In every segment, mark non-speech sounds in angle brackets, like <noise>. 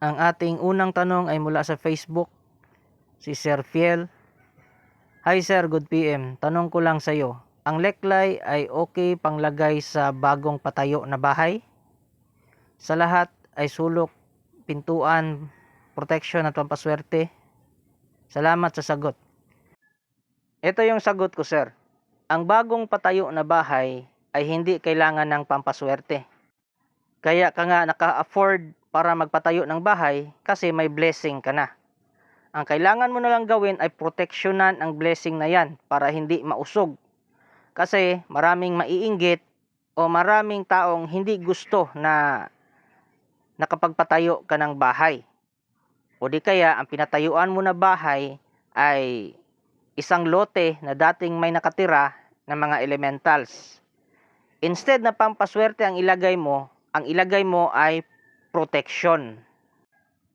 Ang ating unang tanong ay mula sa Facebook, si Sir Fiel. Hi Sir, good PM. Tanong ko lang sa iyo, ang leklay ay okay panglagay sa bagong patayo na bahay? Sa lahat ay sulok, pintuan, protection at pampaswerte? Salamat sa sagot. Ito yung sagot ko sir. Ang bagong patayo na bahay ay hindi kailangan ng pampaswerte. Kaya ka nga naka-afford para magpatayo ng bahay kasi may blessing ka na. Ang kailangan mo na lang gawin ay proteksyonan ang blessing na yan para hindi mausog. Kasi maraming maiinggit o maraming taong hindi gusto na nakapagpatayo ka ng bahay. O di kaya ang pinatayuan mo na bahay ay isang lote na dating may nakatira ng mga elementals. Instead na pampaswerte ang ilagay mo, ang ilagay mo ay protection.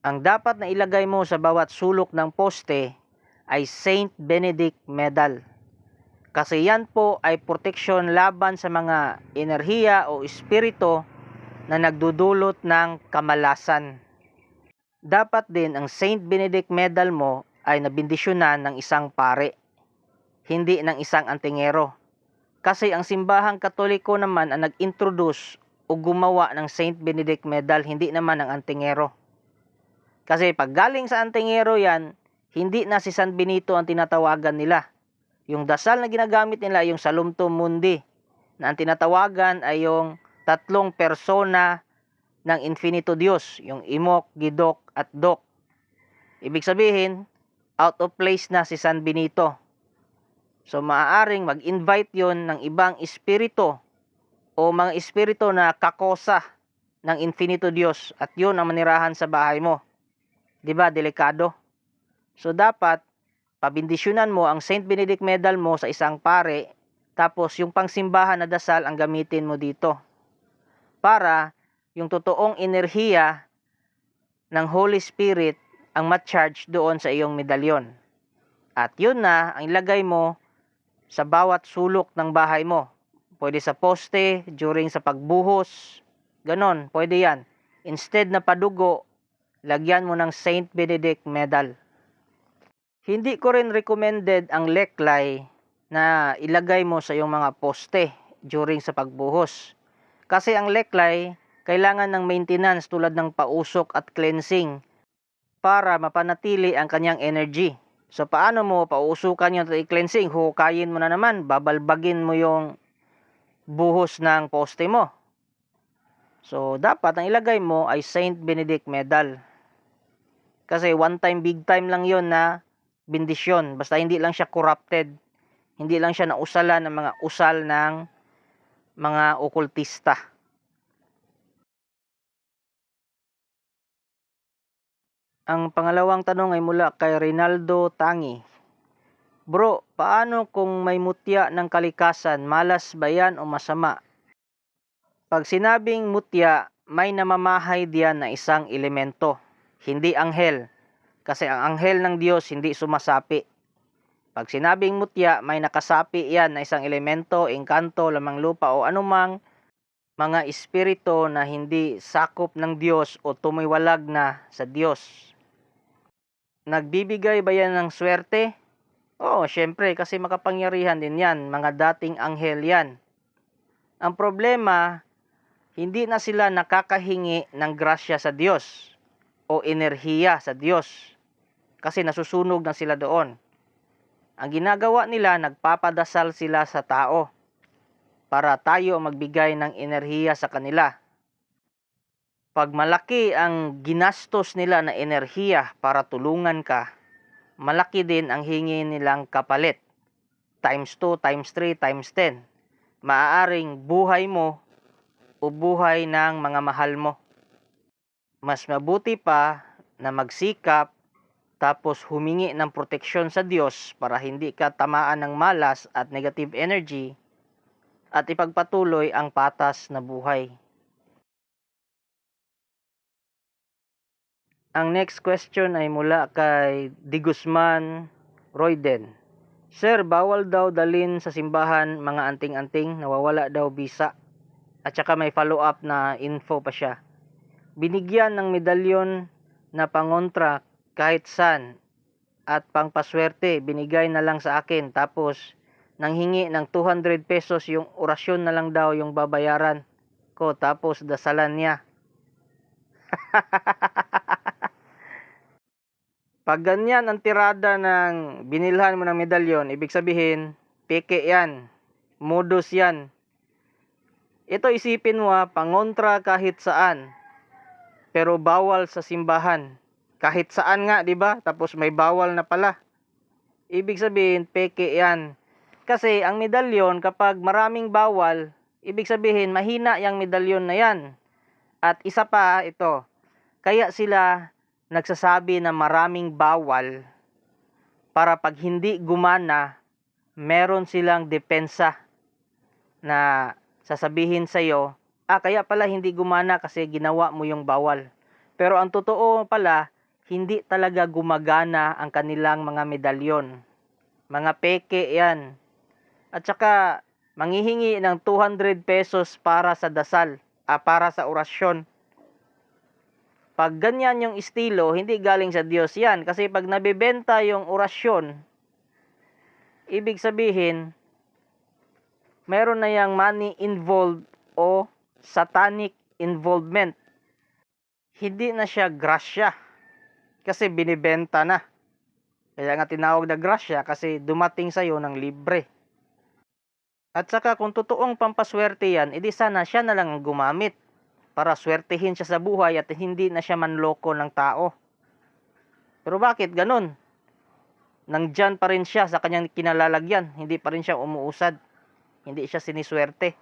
Ang dapat na ilagay mo sa bawat sulok ng poste ay Saint Benedict Medal. Kasi yan po ay protection laban sa mga enerhiya o espiritu na nagdudulot ng kamalasan. Dapat din ang Saint Benedict Medal mo ay nabindisyonan ng isang pare, hindi ng isang antingero. Kasi ang simbahang katoliko naman ang nag-introduce o gumawa ng Saint Benedict Medal, hindi naman ang antingero. Kasi pag galing sa antingero yan, hindi na si San Benito ang tinatawagan nila. Yung dasal na ginagamit nila yung Salumtum Mundi, na ang tinatawagan ay yung tatlong persona ng Infinito Dios, yung Imok, Gidok, at Dok. Ibig sabihin, out of place na si San Benito. So maaaring mag-invite yon ng ibang espiritu o mga espiritu na kakosa ng infinito Diyos at yun ang manirahan sa bahay mo. 'Di ba? Delikado. So dapat pabindisyonan mo ang Saint Benedict Medal mo sa isang pare tapos yung pangsimbahan na dasal ang gamitin mo dito. Para yung totoong enerhiya ng Holy Spirit ang ma-charge doon sa iyong medalyon. At yun na ang ilagay mo sa bawat sulok ng bahay mo. Pwede sa poste, during sa pagbuhos. Ganon, pwede yan. Instead na padugo, lagyan mo ng Saint Benedict Medal. Hindi ko rin recommended ang leklay na ilagay mo sa iyong mga poste during sa pagbuhos. Kasi ang leklay, kailangan ng maintenance tulad ng pausok at cleansing para mapanatili ang kanyang energy. So paano mo pausukan yung i-cleansing? Hukayin mo na naman, babalbagin mo yung buhos ng poste mo. So, dapat ang ilagay mo ay Saint Benedict Medal. Kasi one time, big time lang yon na bendisyon. Basta hindi lang siya corrupted. Hindi lang siya nausala ng mga usal ng mga okultista. Ang pangalawang tanong ay mula kay Rinaldo Tangi. Bro, paano kung may mutya ng kalikasan, malas ba yan o masama? Pag sinabing mutya, may namamahay diyan na isang elemento, hindi anghel. Kasi ang anghel ng Diyos hindi sumasapi. Pag sinabing mutya, may nakasapi yan na isang elemento, engkanto, lamang lupa o anumang mga espiritu na hindi sakop ng Diyos o tumiwalag na sa Diyos. Nagbibigay ba yan ng swerte? Oo, syempre, kasi makapangyarihan din yan. Mga dating anghel yan. Ang problema, hindi na sila nakakahingi ng grasya sa Diyos. o enerhiya sa Diyos kasi nasusunog na sila doon. Ang ginagawa nila, nagpapadasal sila sa tao para tayo magbigay ng enerhiya sa kanila. Pag malaki ang ginastos nila na enerhiya para tulungan ka, malaki din ang hingi nilang kapalit. Times 2, times 3, times 10. Maaaring buhay mo o buhay ng mga mahal mo. Mas mabuti pa na magsikap tapos humingi ng proteksyon sa Diyos para hindi ka tamaan ng malas at negative energy at ipagpatuloy ang patas na buhay. Ang next question ay mula kay Di Guzman Royden. Sir, bawal daw dalin sa simbahan mga anting-anting, nawawala daw bisa. At saka may follow-up na info pa siya. Binigyan ng medalyon na pangontra kahit san at pangpaswerte, binigay na lang sa akin. Tapos, nanghingi ng 200 pesos yung orasyon na lang daw yung babayaran ko. Tapos, dasalan niya. <laughs> Pag ganyan ang tirada ng binilhan mo ng medalyon, ibig sabihin, peke yan. Modus yan. Ito isipin mo ha, pangontra kahit saan. Pero bawal sa simbahan. Kahit saan nga, di ba? Tapos may bawal na pala. Ibig sabihin, peke yan. Kasi ang medalyon, kapag maraming bawal, ibig sabihin, mahina yung medalyon na yan. At isa pa, ito, kaya sila nagsasabi na maraming bawal para pag hindi gumana, meron silang depensa na sasabihin sa iyo, ah kaya pala hindi gumana kasi ginawa mo yung bawal. Pero ang totoo pala, hindi talaga gumagana ang kanilang mga medalyon. Mga peke yan. At saka, manghihingi ng 200 pesos para sa dasal, ah, para sa orasyon. Pag ganyan yung estilo, hindi galing sa Diyos yan. Kasi pag nabibenta yung orasyon, ibig sabihin, meron na yung money involved o satanic involvement. Hindi na siya grasya. Kasi binibenta na. Kaya nga tinawag na grasya kasi dumating sa'yo ng libre. At saka kung totoong pampaswerte yan, edi sana siya na lang ang gumamit para swertehin siya sa buhay at hindi na siya manloko ng tao. Pero bakit ganun? Nandyan pa rin siya sa kanyang kinalalagyan, hindi pa rin siya umuusad. Hindi siya siniswerte.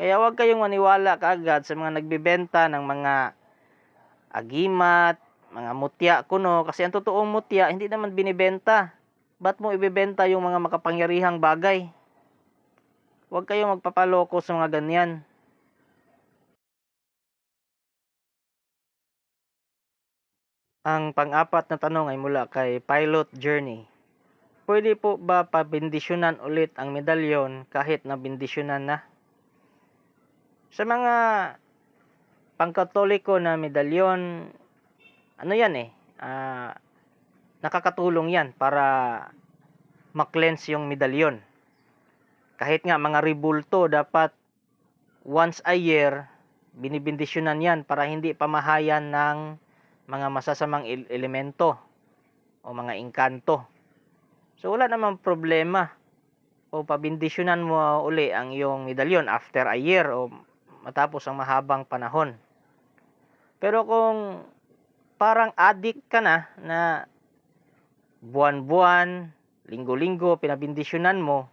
Kaya huwag kayong maniwala kaagad sa mga nagbibenta ng mga agimat, mga mutya kuno, kasi ang totoong mutya hindi naman binibenta. Ba't mo ibebenta yung mga makapangyarihang bagay? Huwag kayong magpapaloko sa mga ganyan. Ang pang-apat na tanong ay mula kay Pilot Journey. Pwede po ba pabindisyonan ulit ang medalyon kahit na bindisyonan na? Sa mga pangkatoliko na medalyon, ano yan eh, ah, nakakatulong yan para maklense yung medalyon. Kahit nga mga ribulto, dapat once a year, binibindisyonan yan para hindi pamahayan ng mga masasamang el- elemento o mga engkanto. So wala namang problema o pabindisyonan mo uli ang iyong medalyon after a year o matapos ang mahabang panahon. Pero kung parang addict ka na na buwan-buwan, linggo-linggo pinabindisyonan mo,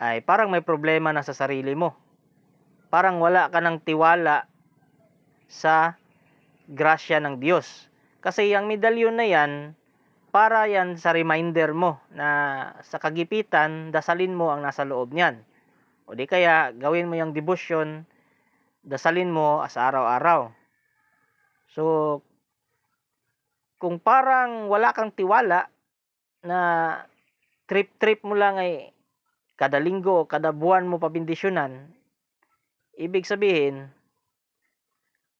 ay parang may problema na sa sarili mo. Parang wala ka ng tiwala sa grasya ng Diyos. Kasi yung medalyon na yan, para yan sa reminder mo na sa kagipitan, dasalin mo ang nasa loob niyan. O di kaya, gawin mo yung devotion, dasalin mo sa araw-araw. So, kung parang wala kang tiwala na trip-trip mo lang ay kada linggo, kada buwan mo pabindisyonan, ibig sabihin,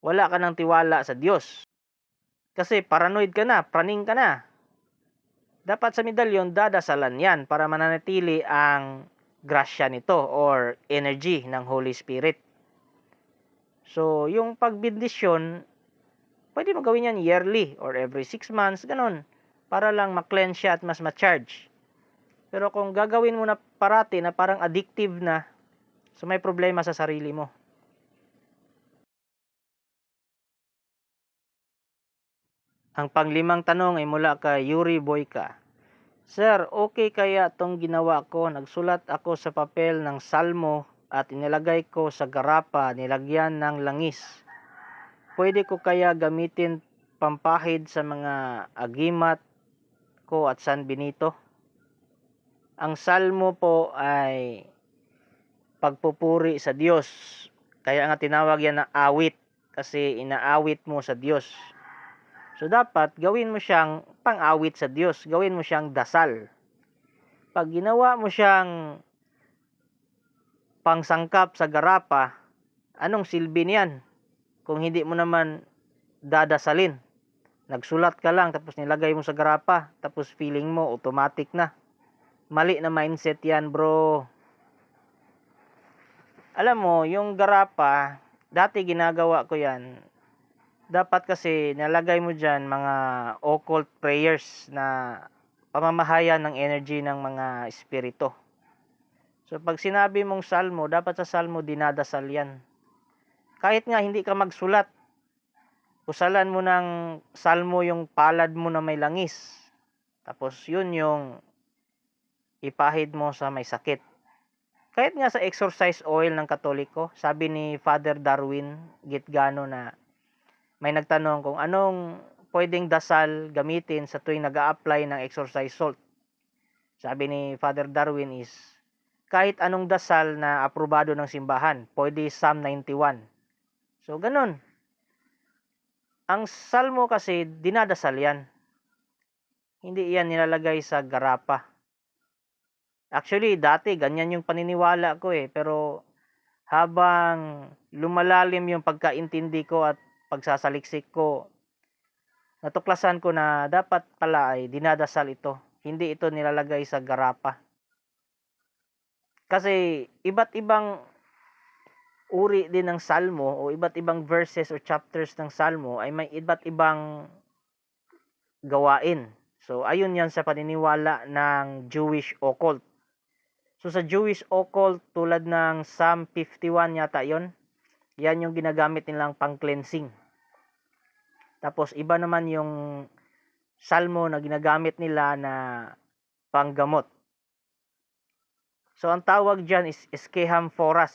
wala ka ng tiwala sa Diyos. Kasi paranoid ka na, praning ka na. Dapat sa medalyon, dadasalan yan para mananatili ang grasya nito or energy ng Holy Spirit. So, yung pagbindisyon, pwede mo gawin yan yearly or every 6 months, ganun. Para lang ma-cleanse siya at mas ma-charge. Pero kung gagawin mo na parati na parang addictive na, so may problema sa sarili mo. Ang panglimang tanong ay mula kay Yuri Boyka. Sir, okay kaya tong ginawa ko? Nagsulat ako sa papel ng salmo at inilagay ko sa garapa nilagyan ng langis. Pwede ko kaya gamitin pampahid sa mga agimat ko at San Benito? Ang salmo po ay pagpupuri sa Diyos. Kaya nga tinawag yan na awit kasi inaawit mo sa Diyos. So dapat gawin mo siyang pang-awit sa Diyos, gawin mo siyang dasal. Pag ginawa mo siyang pangsangkap sa garapa, anong silbi niyan? Kung hindi mo naman dadasalin. Nagsulat ka lang tapos nilagay mo sa garapa, tapos feeling mo automatic na. Mali na mindset yan, bro. Alam mo, yung garapa, dati ginagawa ko yan, dapat kasi nalagay mo dyan mga occult prayers na pamamahayan ng energy ng mga espiritu. So pag sinabi mong salmo, dapat sa salmo dinadasal yan. Kahit nga hindi ka magsulat, usalan mo ng salmo yung palad mo na may langis. Tapos yun yung ipahid mo sa may sakit. Kahit nga sa exercise oil ng Katoliko, sabi ni Father Darwin Gitgano na may nagtanong kung anong pwedeng dasal gamitin sa tuwing nag apply ng exercise salt. Sabi ni Father Darwin is, kahit anong dasal na aprobado ng simbahan, pwede Psalm 91. So, ganun. Ang salmo kasi, dinadasal yan. Hindi yan nilalagay sa garapa. Actually, dati, ganyan yung paniniwala ko eh. Pero, habang lumalalim yung pagkaintindi ko at pagsasaliksik ko, natuklasan ko na dapat pala ay dinadasal ito. Hindi ito nilalagay sa garapa. Kasi iba't ibang uri din ng salmo o iba't ibang verses o chapters ng salmo ay may iba't ibang gawain. So, ayun yan sa paniniwala ng Jewish occult. So, sa Jewish occult, tulad ng Psalm 51 yata yon yan yung ginagamit nilang pang-cleansing. Tapos iba naman yung salmo na ginagamit nila na panggamot. So ang tawag diyan is Eskeham Foras.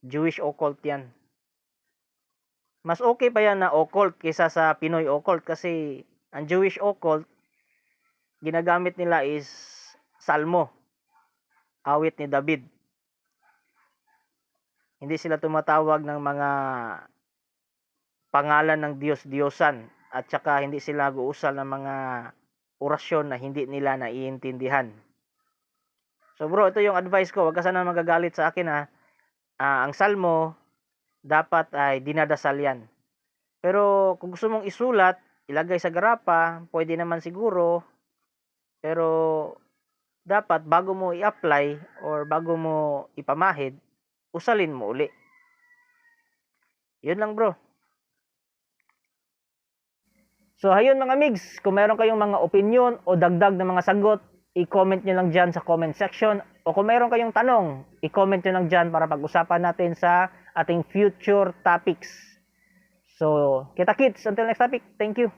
Jewish occult yan. Mas okay pa yan na occult kaysa sa Pinoy occult kasi ang Jewish occult ginagamit nila is salmo. Awit ni David. Hindi sila tumatawag ng mga pangalan ng Diyos-Diyosan at saka hindi sila guusal ng mga orasyon na hindi nila naiintindihan. So bro, ito yung advice ko. Huwag ka sana magagalit sa akin ha. Ah, ang salmo, dapat ay dinadasal yan. Pero kung gusto mong isulat, ilagay sa garapa, pwede naman siguro. Pero dapat bago mo i-apply or bago mo ipamahid, usalin mo uli. Yun lang bro. So ayun mga migs, kung meron kayong mga opinion o dagdag na mga sagot, i-comment nyo lang dyan sa comment section. O kung meron kayong tanong, i-comment nyo lang dyan para pag-usapan natin sa ating future topics. So, kita kits, until next topic, thank you.